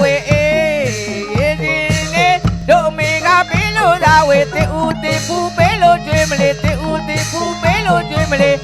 ဝေအေရေဒီလေတို့မေကပေးလို့သာဝေတေဦးတေဖူးပေးလို့ကျွေးမလေးတေဦးတေဖူးပေးလို့ကျွေးမလေး